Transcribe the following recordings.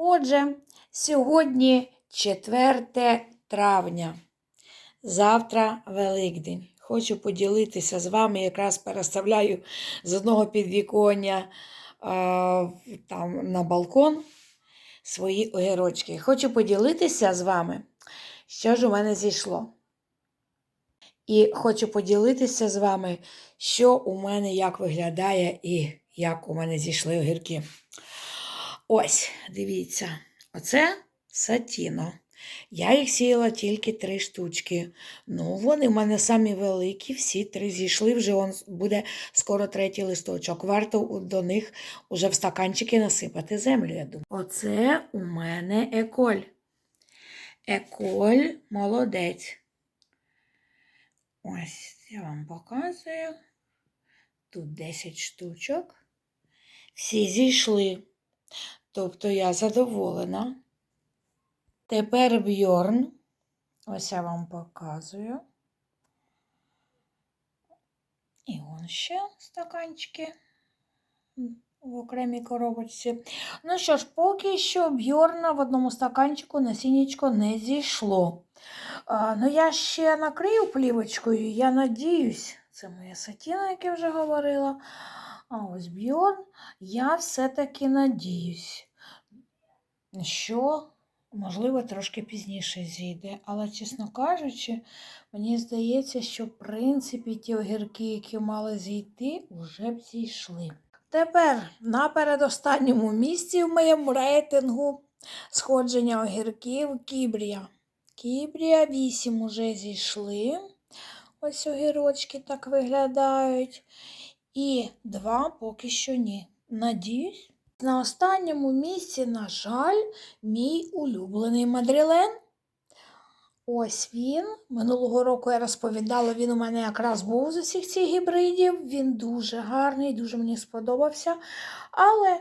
Отже, сьогодні 4 травня. Завтра Великдень. Хочу поділитися з вами, якраз переставляю з одного підвіконня а, там, на балкон свої огірочки. Хочу поділитися з вами, що ж у мене зійшло. І хочу поділитися з вами, що у мене як виглядає і як у мене зійшли огірки. Ось, дивіться, оце сатіно. Я їх сіяла тільки три штучки. Ну, вони в мене самі великі, всі три зійшли, вже он буде скоро третій листочок. Варто до них уже в стаканчики насипати землю, я думаю. Оце у мене еколь. Еколь молодець. Ось я вам показую. Тут 10 штучок. Всі зійшли. Тобто я задоволена. Тепер Бьорн. Ось я вам показую. І он ще стаканчики в окремій коробочці. Ну що ж, поки що Бьорна в одному стаканчику насіннячко не зійшло. А, ну, я ще накрию плівочкою, я надіюсь, це моя сатіна, як я вже говорила. А ось Бьорн, я все-таки надіюсь, що, можливо, трошки пізніше зійде. Але, чесно кажучи, мені здається, що, в принципі, ті огірки, які мали зійти, вже б зійшли. Тепер на передостанньому місці в моєму рейтингу сходження огірків Кібрія. Кібрія 8 уже зійшли. Ось огірочки так виглядають. І два поки що ні. Надіюсь. На останньому місці, на жаль, мій улюблений мадрилен. Ось він. Минулого року я розповідала, він у мене якраз був з усіх цих гібридів. Він дуже гарний, дуже мені сподобався. Але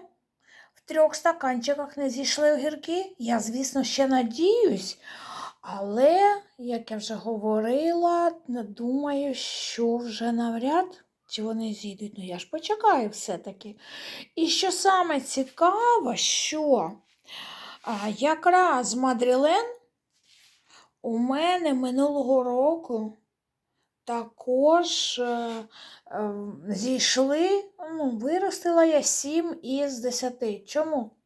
в трьох стаканчиках не зійшли огірки. Я, звісно, ще надіюсь. Але, як я вже говорила, думаю, що вже навряд чи вони зійдуть. Ну, я ж почекаю все-таки. І що саме цікаво, що а, якраз Мадрілен у мене минулого року також е, е, зійшли, ну, виростила я 7 із 10. Чому?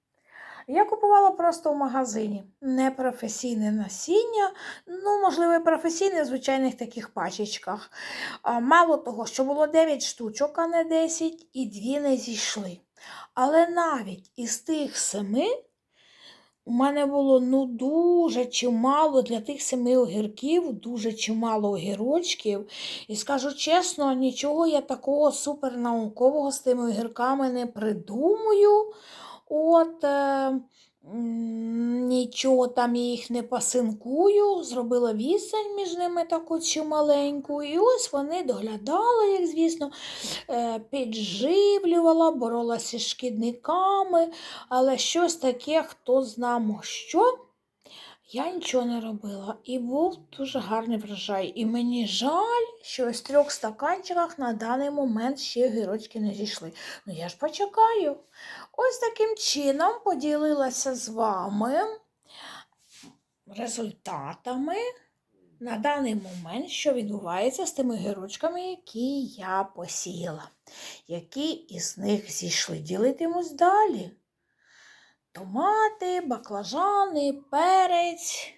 Я купувала просто в магазині непрофесійне насіння, ну, можливо, професійне в звичайних таких пачечках. Мало того, що було 9 штучок, а не 10, і дві не зійшли. Але навіть із тих семи у мене було ну, дуже чимало для тих семи огірків, дуже чимало огірочків. І скажу чесно, нічого я такого супернаукового з тими огірками не придумую. От е, нічого там я їх не пасинкую, зробила вісень між ними таку чи маленьку. І ось вони доглядали, як звісно, е, підживлювала, боролася з шкідниками, але щось таке, хто знамо що. Я нічого не робила і був дуже гарний врожай. І мені жаль, що в трьох стаканчиках на даний момент ще гірочки не зійшли. Ну я ж почекаю. Ось таким чином поділилася з вами результатами на даний момент, що відбувається з тими гірочками, які я посіяла. Які із них зійшли. Ділитимусь далі. Томати, баклажани, перець.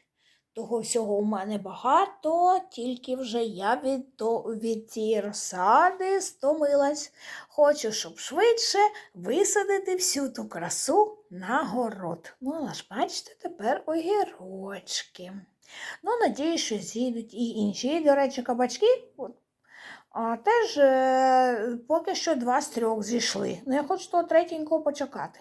Того всього у мене багато, тільки вже я від, то, від цієї розсади стомилась. Хочу, щоб швидше висадити всю ту красу на город. Ну, але ж бачите, тепер огірочки. Ну, надіюсь, що зійдуть і інші. До речі, кабачки а, теж е, поки що два з трьох зійшли. Ну, я хочу того третенького почекати.